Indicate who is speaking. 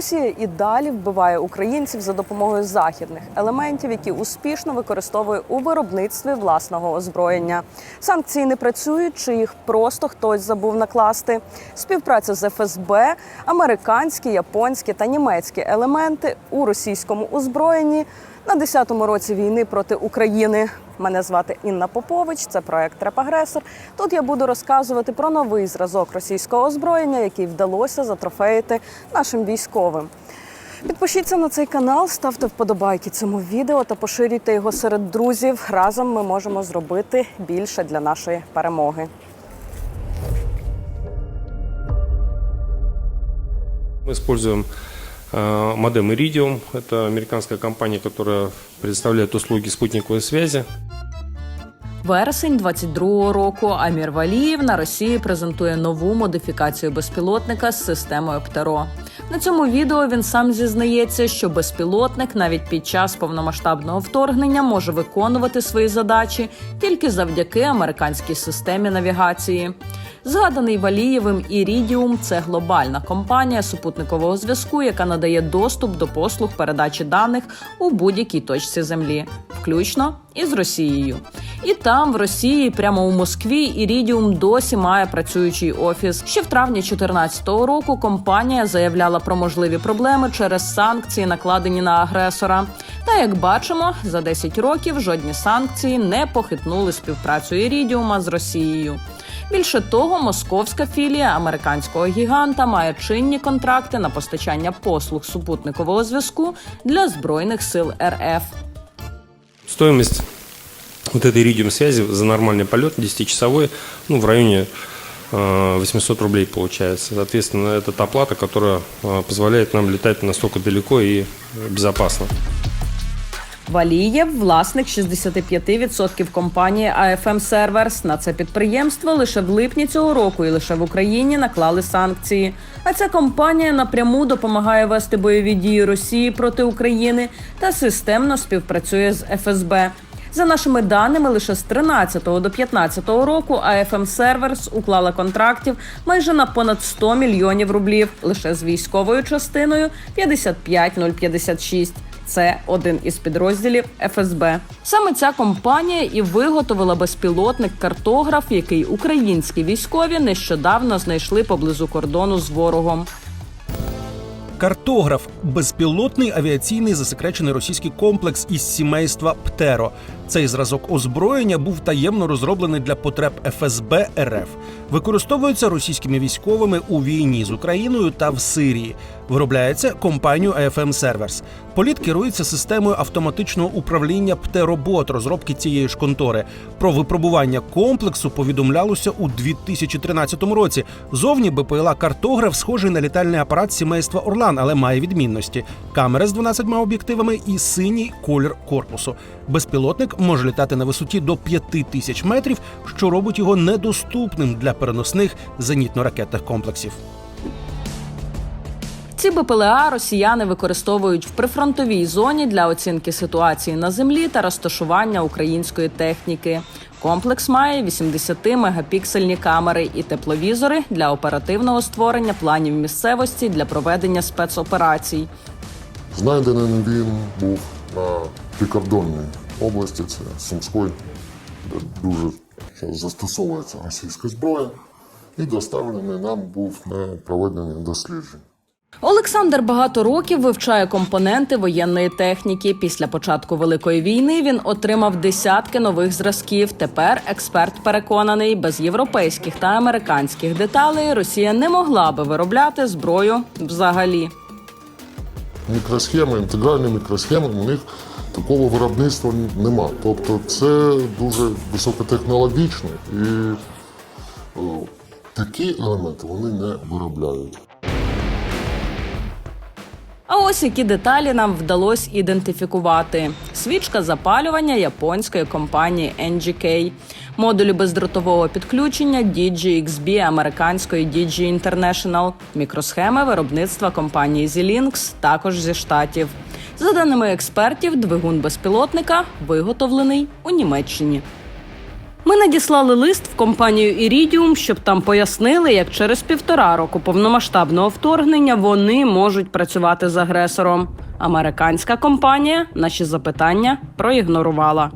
Speaker 1: Росія і далі вбиває українців за допомогою західних елементів, які успішно використовує у виробництві власного озброєння. Санкції не працюють, чи їх просто хтось забув накласти. Співпраця з ФСБ, американські, японські та німецькі елементи у російському озброєнні на 10-му році війни проти України. Мене звати Інна Попович. Це проект Репагресор. Тут я буду розказувати про новий зразок російського озброєння, який вдалося затрофеїти нашим військовим. Підпишіться на цей канал, ставте вподобайки цьому відео та поширюйте його серед друзів. Разом ми можемо зробити більше для нашої перемоги.
Speaker 2: Мы используем модем Iridium. Это американская компания, которая предоставляет услуги спутниковой связи.
Speaker 3: Вересень 22-го року Амір Валієв на Росії презентує нову модифікацію безпілотника з системою ПТРО. На цьому відео він сам зізнається, що безпілотник навіть під час повномасштабного вторгнення може виконувати свої задачі тільки завдяки американській системі навігації. Згаданий Валієвим Ірідіум це глобальна компанія супутникового зв'язку, яка надає доступ до послуг передачі даних у будь-якій точці землі, включно із Росією. І там, в Росії, прямо у Москві, Ірідіум досі має працюючий офіс. Ще в травні 2014 року компанія заявляла про можливі проблеми через санкції, накладені на агресора. Та як бачимо, за 10 років жодні санкції не похитнули співпрацю Ірідіума з Росією. Більше того, московська філія американського гіганта має чинні контракти на постачання послуг супутникового зв'язку для збройних сил РФ.
Speaker 2: Стоимость вот этой Iridium связи за нормальный полет 10-часовой ну, в районе э, 800 рублей получается. Соответственно, это та плата, которая э, позволяет нам летать настолько далеко и э, безопасно.
Speaker 3: Валієв власник 65% компанії AFM Servers. На це підприємство лише в липні цього року і лише в Україні наклали санкції. А ця компанія напряму допомагає вести бойові дії Росії проти України та системно співпрацює з ФСБ. За нашими даними, лише з 13 до 15 року AFM Servers уклала контрактів майже на понад 100 мільйонів рублів лише з військовою частиною 55056. Це один із підрозділів ФСБ. Саме ця компанія і виготовила безпілотник картограф, який українські військові нещодавно знайшли поблизу кордону з ворогом.
Speaker 4: Картограф безпілотний авіаційний засекречений російський комплекс із сімейства Птеро. Цей зразок озброєння був таємно розроблений для потреб ФСБ РФ. Використовується російськими військовими у війні з Україною та в Сирії. Виробляється компанією AFM Servers. Політ керується системою автоматичного управління Птеробот розробки цієї ж контори. Про випробування комплексу повідомлялося у 2013 році. Зовні БПЛА картограф схожий на літальний апарат сімейства Орлан, але має відмінності: камера з 12 об'єктивами і синій колір корпусу. Безпілотник може літати на висоті до 5 тисяч метрів, що робить його недоступним для переносних зенітно-ракетних комплексів.
Speaker 3: Ці БПЛА росіяни використовують в прифронтовій зоні для оцінки ситуації на землі та розташування української техніки. Комплекс має 80-мегапіксельні камери і тепловізори для оперативного створення планів місцевості для проведення спецоперацій.
Speaker 5: Знайдений він був на прикордонній області, це Сумської, де дуже застосовується російська зброя, і доставлений нам був на проведення досліджень.
Speaker 3: Олександр багато років вивчає компоненти воєнної техніки. Після початку великої війни він отримав десятки нових зразків. Тепер експерт переконаний, без європейських та американських деталей Росія не могла би виробляти зброю взагалі.
Speaker 5: Мікросхеми, інтегральні мікросхеми, у них такого виробництва нема. Тобто це дуже високотехнологічно і такі елементи вони не виробляють.
Speaker 3: А ось які деталі нам вдалося ідентифікувати: свічка запалювання японської компанії NGK, модулі бездротового підключення DG-XB американської DG International, мікросхеми виробництва компанії Xilinx, також зі штатів. За даними експертів, двигун безпілотника виготовлений у Німеччині. Ми надіслали лист в компанію Ірідіум, щоб там пояснили, як через півтора року повномасштабного вторгнення вони можуть працювати з агресором. Американська компанія наші запитання проігнорувала.